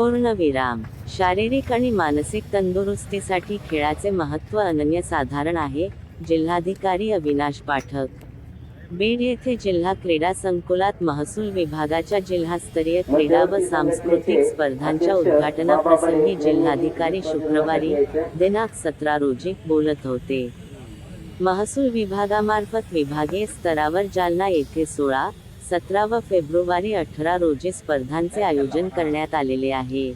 पूर्णविराम शारीरिक आणि मानसिक तंदुरुस्तीसाठी खेळाचे महत्त्व अनन्यसाधारण आहे जिल्हाधिकारी अविनाश पाठक. बीड येथे जिल्हा क्रीडा संकुलात महसूल विभागाच्या जिल्हास्तरीय क्रीडा व सांस्कृतिक स्पर्धांच्या उद्घाटनाप्रसंगी जिल्हाधिकारी शुक्रवारी दिनांक सतरा रोजी बोलत होते. महसूल विभागामार्फत विभागीय स्तरावर जालना येथे सोळा सतरा व फेब्रुवारी अठरा रोजी स्पर्धांचे आयोजन करण्यात आलेले आहे.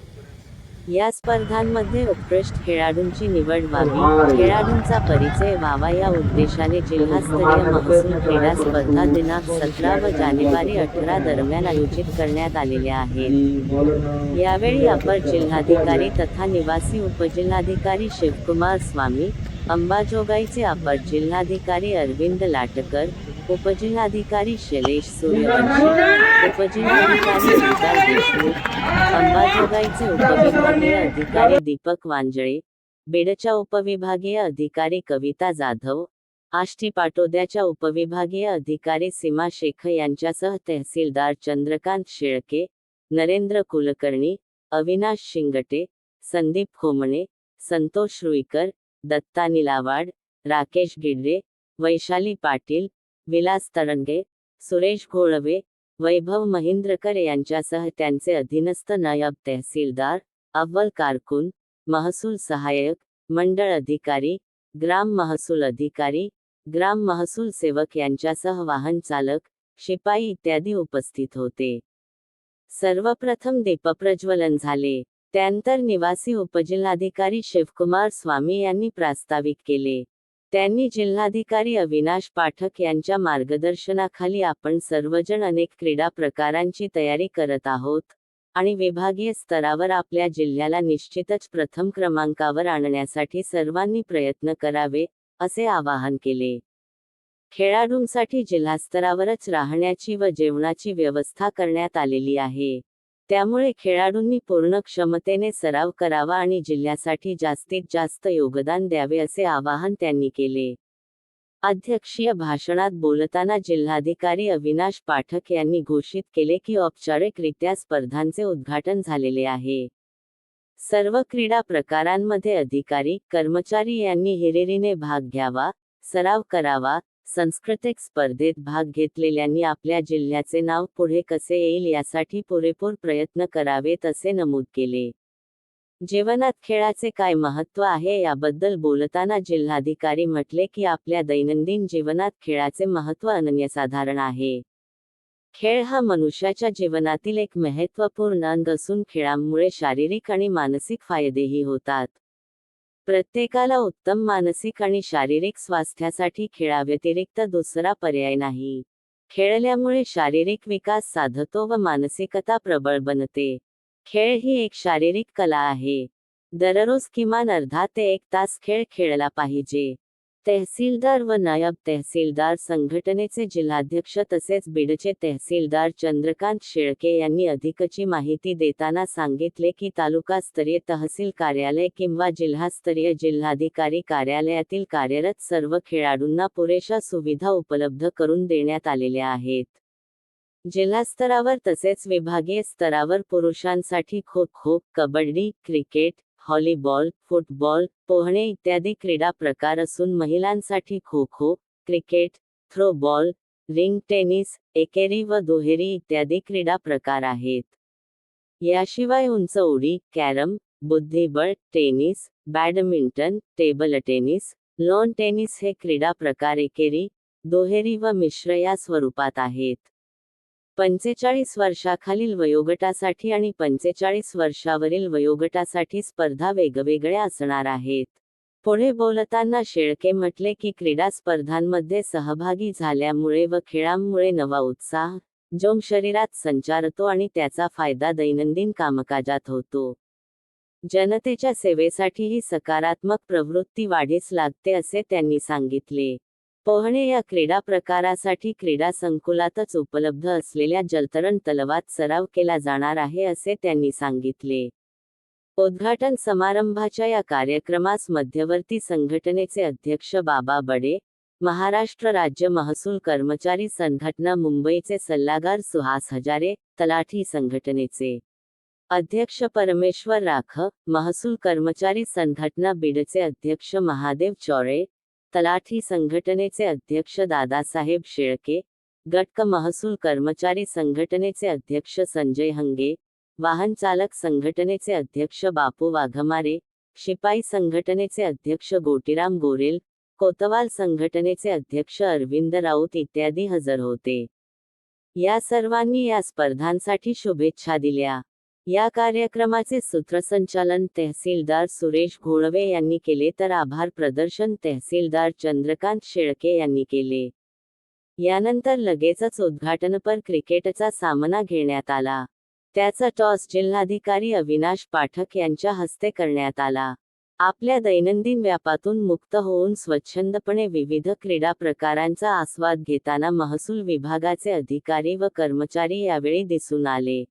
या स्पर्धांमध्ये उत्कृष्ट खेळाडूंची निवड व्हावी खेळाडूंचा परिचय व्हावा या उद्देशाने जिल्हास्तरीय महसूल क्रीडा स्पर्धा दिनांक सतरा व जानेवारी अठरा दरम्यान आयोजित करण्यात आलेल्या आहेत. यावेळी अपर जिल्हाधिकारी तथा निवासी उपजिल्हाधिकारी शिवकुमार स्वामी अंबाजोगाईचे अपर जिल्हाधिकारी अरविंद लाटकर उपजिल्हाधिकारी शैलेश सूर्यवंशी उपजिल्हाधिकारी विकास देशमुख अंबाजोगाईचे उपविभागीय अधिकारी दीपक वांजळे बेडच्या उपविभागीय अधिकारी कविता जाधव आष्टी पाटोद्याच्या उपविभागीय अधिकारी सीमा शेख यांच्यासह तहसीलदार चंद्रकांत शेळके नरेंद्र कुलकर्णी अविनाश शिंगटे संदीप खोमणे संतोष रुईकर दत्ता निलावाड राकेश गिडरे वैशाली पाटील विलास तरंगे सुरेश घोळवे वैभव महिंद्रकर यांच्यासह त्यांचे अधीनस्थ नायब तहसीलदार अव्वल कारकून महसूल सहाय्यक मंडळ अधिकारी ग्राम महसूल अधिकारी ग्राम महसूल सेवक यांच्यासह वाहन चालक शिपाई इत्यादी उपस्थित होते. सर्वप्रथम दीपप्रज्वलन झाले. त्यानंतर निवासी उपजिल्हाधिकारी शिवकुमार स्वामी यांनी प्रास्ताविक केले. त्यांनी जिल्हाधिकारी अविनाश पाठक यांच्या मार्गदर्शनाखाली आपण सर्वजण अनेक क्रीडा प्रकारांची तयारी करत आहोत आणि विभागीय स्तरावर आपल्या जिल्ह्याला निश्चितच प्रथम क्रमांकावर आणण्यासाठी सर्वांनी प्रयत्न करावे असे आवाहन केले. खेळाडूंसाठी जिल्हास्तरावरच राहण्याची व जेवणाची व्यवस्था करण्यात आलेली आहे. त्यामुळे खेळाडूंनी पूर्ण क्षमतेने सराव करावा आणि जिल्ह्यासाठी जास्तीत जास्त योगदान द्यावे असे आवाहन त्यांनी केले. अध्यक्षीय भाषणात बोलताना जिल्हाधिकारी अविनाश पाठक यांनी घोषित केले की औपचारिकरित्या स्पर्धांचे उद्घाटन झालेले आहे. सर्व क्रीडा प्रकारांमध्ये अधिकारी कर्मचारी यांनी हिरिरीने भाग घ्यावा सराव करावा सांस्कृतिक स्पर्धेत भाग घेतलेल्यांनी आपल्या जिल्ह्याचे नाव पुढे कसे येईल यासाठी पुरेपूर प्रयत्न करावेत असे नमूद केले. जीवनात खेळाचे काय महत्त्व आहे याबद्दल बोलताना जिल्हाधिकारी म्हटले की आपल्या दैनंदिन जीवनात खेळाचे महत्त्व अनन्यसाधारण आहे. खेळ हा मनुष्याच्या जीवनातील एक महत्त्वपूर्ण अंग असून खेळांमुळे शारीरिक आणि मानसिक फायदेही होतात. प्रत्येकाला उत्तम मानसिक आणि शारीरिक स्वास्थ्यासाठी खेळाव्यतिरिक्त दुसरा पर्याय नाही. खेळल्यामुळे शारीरिक विकास साधतो व मानसिकता प्रबळ बनते. खेळ ही एक शारीरिक कला आहे. दररोज किमान अर्धा ते एक तास खेळ खेळला पाहिजे. तहसीलदार व नायब तहसीलदार संघटनेचे जिल्हाध्यक्ष तसेच बीडचे तहसीलदार चंद्रकांत शेळके यांनी अधिकची माहिती देताना सांगितले की तालुकास्तरीय तहसील कार्यालय किंवा जिल्हास्तरीय जिल्हाधिकारी कार्यालयातील कार्यरत सर्व खेळाडूंना पुरेशा सुविधा उपलब्ध करून देण्यात आलेल्या आहेत. जिल्हास्तरावर तसेच विभागीय स्तरावर पुरुषांसाठी kho kho kabaddi cricket volleyball football पोहणे इत्यादी क्रीडा प्रकार असून महिलांसाठी kho kho cricket throwball ring tennis एकेरी व दुहेरी इत्यादी क्रीडा प्रकार आहेत. याशिवाय उंच उडी कॅरम बुद्धिबळ tennis badminton table tennis lawn tennis हे क्रीडा प्रकार एकेरी दुहेरी व मिश्र या स्वरूपात आहेत. पंचेचाळीस वर्षाखालील वयोगटासाठी आणि पंचेचाळीस वर्षावरील वयोगटासाठी स्पर्धा वेगवेगळ्या असणार आहेत. पुढे बोलताना शेळके म्हटले की क्रीडा स्पर्धांमध्ये सहभागी झाल्यामुळे व खेळांमुळे नवा उत्साह जोम शरीरात संचारतो आणि त्याचा फायदा दैनंदिन कामकाजात होतो. जनतेच्या सेवेसाठी ही सकारात्मक प्रवृत्ती वाढीस लागते असे त्यांनी सांगितले. पोहणे या क्रीडा प्रकारासाठी क्रीडा संकुलातच उपलब्ध असलेल्या जलतरण तलवात सराव केला जाणार आहे असे त्यांनी सांगितले. उद्घाटन समारंभाच्या या कार्यक्रमास मध्यवर्ती संघटनेचे अध्यक्ष बाबा बडे महाराष्ट्र राज्य महसूल कर्मचारी संघटना मुंबईचे सल्लागार सुहास हजारे तलाठी संघटनेचे अध्यक्ष परमेश्वर राख महसूल कर्मचारी संघटना बीडचे अध्यक्ष महादेव चौरे तलाठी संघटनेचे अध्यक्ष दादासाहेब शेळके गटक महसूल कर्मचारी संघटनेचे अध्यक्ष संजय हंगे वाहन चालक संघटनेचे अध्यक्ष बापू वाघमारे शिपाई संघटनेचे अध्यक्ष गोटीराम गोरेल कोतवाल संघटनेचे अध्यक्ष अरविंद राऊत इत्यादी हजर होते. या सर्वांनी या स्पर्धांसाठी शुभेच्छा दिल्या. या कार्यक्रमाचे सूत्रसंचालन तहसीलदार सुरेश घोळवे यांनी केले तर आभार प्रदर्शन तहसीलदार चंद्रकांत शेळके यांनी केले. यानंतर लगेचच उद्घाटनपर क्रिकेटचा सामना घेण्यात आला. त्याचा टॉस जिल्हाधिकारी अविनाश पाठक यांच्या हस्ते करण्यात आला. आपल्या दैनंदिन व्यापातून मुक्त होऊन स्वच्छंदपणे विविध क्रीडा प्रकारांचा आस्वाद घेताना महसूल विभागाचे अधिकारी व कर्मचारी यावेळी दिसून आले.